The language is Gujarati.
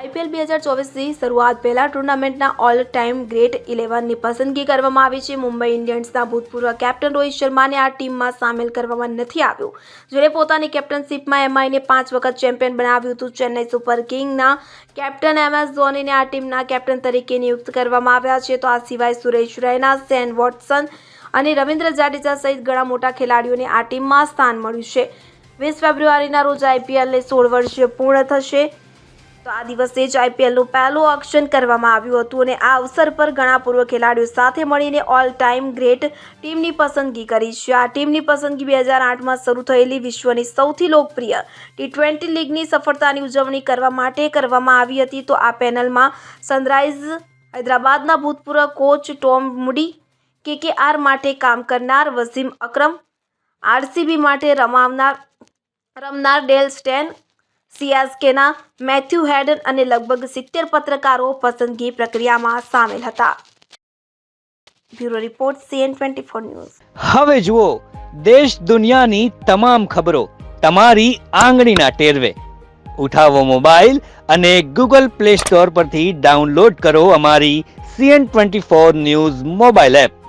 આઈપીએલ બે હજાર ચોવીસની શરૂઆત પહેલાં ટુર્નામેન્ટના ઓલ ટાઈમ ગ્રેટ ઇલેવનની પસંદગી કરવામાં આવી છે. મુંબઈ ઇન્ડિયન્સના ભૂતપૂર્વ કેપ્ટન રોહિત શર્માને આ ટીમમાં સામેલ કરવામાં નથી આવ્યો. જેણે પોતાની કેપ્ટનશીપમાં એમઆઈને પાંચ વખત ચેમ્પિયન બનાવ્યું હતું, ચેન્નઈ સુપર કિંગના કેપ્ટન એમ એસ ધોનીને આ ટીમના કેપ્ટન તરીકે નિયુક્ત કરવામાં આવ્યા છે. તો આ સિવાય સુરેશ રૈના, સેન વોટસન અને રવિન્દ્ર જાડેજા સહિત ઘણા મોટા ખેલાડીઓને આ ટીમમાં સ્થાન મળ્યું છે. વીસ ફેબ્રુઆરીના રોજ આઈપીએલને સોળ વર્ષ પૂર્ણ થશે. તો આ દિવસે જ આઈપીએલનું પહેલું ઓક્શન કરવામાં આવ્યું હતું અને આ અવસર પર ઘણા પૂર્વ ખેલાડીઓ સાથે મળીને ઓલ ટાઈમ ગ્રેટ ટીમની પસંદગી કરી છે. આ ટીમની પસંદગી બે હજાર આઠમાં શરૂ થયેલી વિશ્વની સૌથી લોકપ્રિય ટી ટ્વેન્ટી લીગની સફળતાની ઉજવણી કરવા માટે કરવામાં આવી હતી. તો આ પેનલમાં સનરાઇઝ હૈદરાબાદના ભૂતપૂર્વ કોચ ટોમ મુડી કેકેઆર માટે કામ કરનાર વસીમ અક્રમ, આરસીબી માટે રમાવનાર, રમનાર ડેલ સ્ટેન સીએસકેના મેથ્યુ હેડન અને લગભગ સિત્તેર પત્રકારો પસંદગી પ્રક્રિયામાં સામેલ હતા. Bureau report, CN twenty four news. હવે જુઓ, દેશ દુનિયાની તમામ ખબરો તમારી આંગળીના ટેરવે. ઉઠાવો મોબાઈલ અને ગૂગલ પ્લે સ્ટોર પરથી ડાઉનલોડ કરો અમારી CN twenty four news mobile app.